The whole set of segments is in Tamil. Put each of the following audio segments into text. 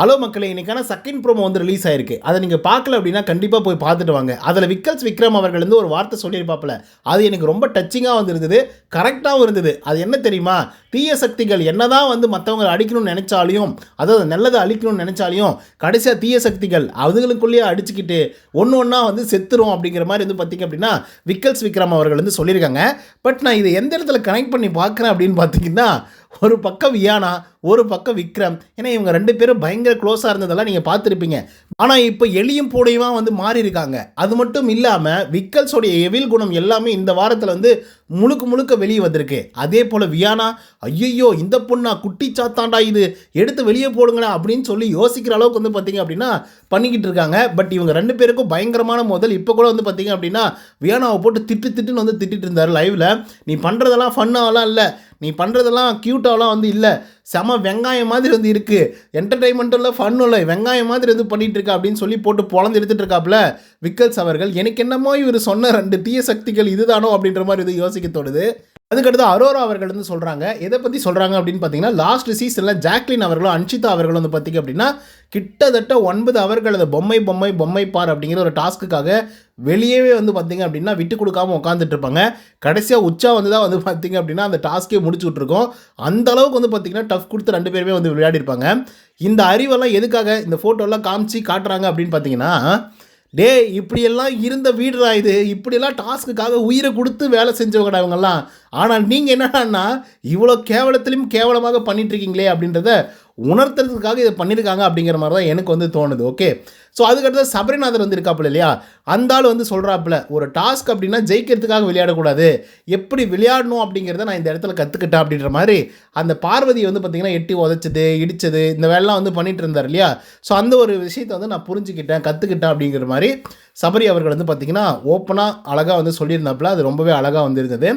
ஹலோ மக்களே இன்னைக்கான செகண்ட் ப்ரோமோ வந்து ரிலீஸ் ஆயிருக்கு. அதை நீங்கள் பார்க்கல அப்படின்னா கண்டிப்பாக போய் பார்த்துட்டு வாங்க. அதில் விக்கல்ஸ் விக்ரம் அவர்கள் வந்து ஒரு வார்த்தை சொல்லியிருப்பாப்புல. அது எனக்கு ரொம்ப டச்சிங்காக வந்துருந்தது கரெக்டாகவும் இருந்தது. அது என்ன தெரியுமா? தீய சக்திகள் என்னதான் வந்து மற்றவங்களை அடிக்கணும்னு நினச்சாலையும் அதாவது நல்லதை அழிக்கணும்னு நினச்சாலையும் கடைசியாக தீய சக்திகள் அதுகளுக்குள்ளேயே அடிச்சுக்கிட்டு ஒன்று ஒன்றா வந்து செத்துரும் அப்படிங்கிற மாதிரி வந்து பார்த்திங்க அப்படின்னா விக்கல்ஸ் விக்ரம் அவர்கள் வந்து சொல்லியிருக்காங்க. பட் நான் இதை எந்த இடத்துல கனெக்ட் பண்ணி பார்க்குறேன் அப்படின்னு பார்த்தீங்கன்னா ஒரு பக்கம் வியானா ஒரு பக்கம் விக்ரம். ஏன்னா இவங்க ரெண்டு பேரும் பயங்கர க்ளோஸாக இருந்ததெல்லாம் நீங்கள் பார்த்துருப்பீங்க. ஆனால் இப்போ எளியும் பூடையுமா வந்து மாறி இருக்காங்க அது மட்டும் இல்லாமல் விக்கல்ஸோடைய எவில் குணம் எல்லாமே இந்த வாரத்தில் வந்து முழுக்க முழுக்க வெளியே வந்திருக்கு. அதே போல் வியானா ஐயையோ இந்த பொண்ணா குட்டி சாத்தாண்டா இது. எடுத்து வெளியே போடுங்களா அப்படின்னு சொல்லி யோசிக்கிற அளவுக்கு வந்து பார்த்தீங்க அப்படின்னா பண்ணிக்கிட்டு இருக்காங்க. பட் இவங்க ரெண்டு பேருக்கும் பயங்கரமான முதல். இப்போ கூட வந்து பார்த்தீங்க அப்படின்னா வியானாவை போட்டு திட்டு திட்டுன்னு வந்து திட்டிட்டு இருந்தார் லைவில் நீ பண்ணுறதெல்லாம் ஃபன்னாலாம் இல்லை. நீ பண்ணுறதெல்லாம் க்யூட்டாலாம் வந்து இல்லை. செம வெங்காயம் மாதிரி வந்து இருக்குது என்டர்டைன்மெண்ட்டும் இல்லை ஃபன்னும் இல்லை. வெங்காயம் மாதிரி வந்து பண்ணிகிட்டு இருக்கா அப்படின்னு சொல்லி போட்டு பொழந்து எடுத்துகிட்டு இருக்காப்புல விக்கல்ஸ் அவர்கள் எனக்கு என்னமோ இவர் சொன்ன ரெண்டு தீய சக்திகள் இதுதானோ அப்படின்ற மாதிரி வந்து யோசிக்க தோணுது. அதுக்கடுத்து அரோரா அவர்கள் வந்து சொல்கிறாங்க எதை பற்றி சொல்கிறாங்க அப்படின்னு பார்த்தீங்கன்னா லாஸ்ட் சீசனில் ஜாக்லின் அவர்களும் அன்ஷிதா அவர்களும் வந்து பார்த்திங்க அப்படின்னா கிட்டத்தட்ட ஒன்பது அவர்கள் அந்த பொம்மை பொம்மை பொம்மை பார் அப்படிங்கிற ஒரு டாஸ்க்குக்காக வெளியவே வந்து பார்த்திங்க அப்படின்னா விட்டு கொடுக்காம உட்காந்துட்டு இருப்பாங்க. கடைசியாக உச்சா வந்து தான் வந்து பார்த்திங்க அப்படின்னா அந்த டாஸ்க்கே முடிச்சு விட்ருக்கோம் அந்த அளவுக்கு வந்து பார்த்திங்கன்னா டஃப் கொடுத்து ரெண்டு பேருமே வந்து விளையாடிருப்பாங்க. இந்த அறிவெல்லாம் எதுக்காக இந்த ஃபோட்டோலாம் காமிச்சு காட்டுறாங்க அப்படின்னு பார்த்தீங்கன்னா டே இப்படியெல்லாம் இருந்த வீடுடா இது. இப்படியெல்லாம் டாஸ்க்குக்காக உயிரை கொடுத்து வேலை செஞ்சவங்கடா இவங்கெல்லாம். ஆனால் நீங்கள் என்னடான்னா இவ்வளோ கேவலத்திலையும் கேவலமாக பண்ணிகிட்ருக்கீங்களே அப்படின்றத உணர்த்துறதுக்காக இதை பண்ணியிருக்காங்க அப்படிங்கிற மாதிரி தான் எனக்கு வந்து தோணுது ஓகே ஸோ அதுக்கடுத்து சபரிநாதர் வந்து இருக்காப்புல இல்லையா? அந்த ஆள் வந்து சொல்கிறாப்புல ஒரு டாஸ்க் அப்படின்னா ஜெயிக்கிறதுக்காக விளையாடக்கூடாது. எப்படி விளையாடணும் அப்படிங்கிறத நான் இந்த இடத்துல கற்றுக்கிட்டேன் அப்படின்ற மாதிரி அந்த பார்வதி வந்து பார்த்திங்கன்னா எட்டி உதச்சது இடித்தது இந்த வேலைலாம் வந்து பண்ணிகிட்டு இருந்தார் இல்லையா? ஸோ அந்த ஒரு விஷயத்தை வந்து நான் புரிஞ்சுக்கிட்டேன் கற்றுக்கிட்டேன் அப்படிங்கிற மாதிரி சபரி அவர்கள் வந்து பார்த்திங்கன்னா ஓப்பனாக அழகாக வந்து சொல்லியிருந்தாப்புல அது ரொம்பவே அழகாக வந்து இருந்தது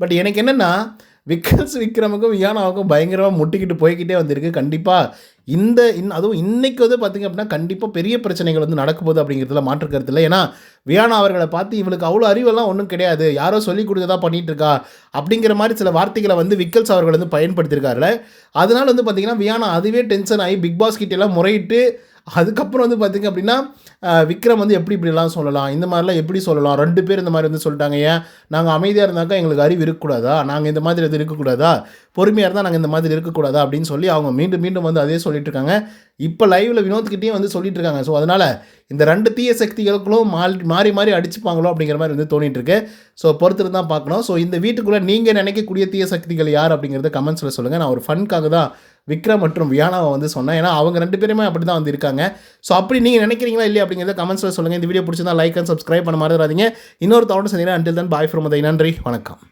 பட் எனக்கு என்னென்னா விக்கல்ஸ் விக்ரமுக்கும் வியானாவுக்கும் பயங்கரமாக முட்டிக்கிட்டு போய்கிட்டே வந்திருக்கு. கண்டிப்பாக இந்த இன் அதுவும் இன்றைக்கி வந்து பார்த்திங்க அப்படின்னா கண்டிப்பாக பெரிய பிரச்சனைகள் வந்து நடக்கும்போது போகுது அப்படிங்கிறதுல மாற்று கருத்து இல்லை. ஏன்னா வியானா அவர்களை பார்த்து இவளுக்கு அவ்வளோ அறிவெல்லாம் ஒன்றும் கிடையாது. யாரோ சொல்லி கொடுத்ததா பண்ணிகிட்டு இருக்கா அப்படிங்கிற மாதிரி சில வார்த்தைகளை வந்து விக்கல்ஸ் அவர்கள் வந்து பயன்படுத்தியிருக்காருல அதனால் வந்து பார்த்திங்கன்னா வியானா அதுவே டென்ஷன் ஆகி பிக் பாஸ் கிட்டெல்லாம் முறையிட்டு அதுக்கப்புறம் வந்து பார்த்திங்க அப்படின்னா விக்ரம் வந்து எப்படி இப்படிலாம் சொல்லலாம் இந்த மாதிரிலாம் எப்படி சொல்லலாம் ரெண்டு பேர் இந்த மாதிரி வந்து சொல்லிட்டாங்க. ஏன்? நாங்கள் அமைதியாக இருந்தாக்கா எங்களுக்கு அறிவு இருக்கக்கூடாதா? நாங்கள் இந்த மாதிரி எதுவும் இருக்கக்கூடாதா? பொறுமையாக இருந்தால் நாங்கள் இந்த மாதிரி இருக்கக்கூடாதா அப்படின்னு சொல்லி அவங்க மீண்டும் மீண்டும் வந்து அதே சொல்லிட்டு இருக்காங்க இப்போ லைவில் வினோத்கிட்டேயும் வந்து சொல்லிட்டு இருக்காங்க ஸோ அதனால் இந்த ரெண்டு தீய சக்திகளுக்கும் மாறி மாறி மாறி அடிச்சுப்பாங்களோ அப்படிங்கிற மாதிரி வந்து தோணிட்டு இருக்கு ஸோ பொறுத்து தான் பார்க்கணும். ஸோ இந்த வீட்டுக்குள்ளே நீங்கள் நினைக்கக்கூடிய தீய சக்திகள் யார் அப்படிங்கிறத கமெண்ட்ஸில் சொல்லுங்கள் நான் ஒரு ஃபன்காக தான் விக்ரம் மற்றும் வியானாவை வந்து சொன்னேன். ஏன்னா அவங்க ரெண்டு பேருமே அப்படி தான் வந்து இருக்காங்க. ஸோ அப்படி நீங்கள் நினைக்கிறீங்களா இல்லையா அப்படிங்கிறத கமெண்ட்ஸில் சொல்லுங்கள் இந்த வீடியோ பிடிச்சிருந்தா லைக் அண்ட் சப்ஸ்கிரைப் பண்ண மாதிரி இன்னொரு தவணை சந்திங்கன்னா அண்டில் தான் பாய் ஃப்ரம் நன்றி. வணக்கம்.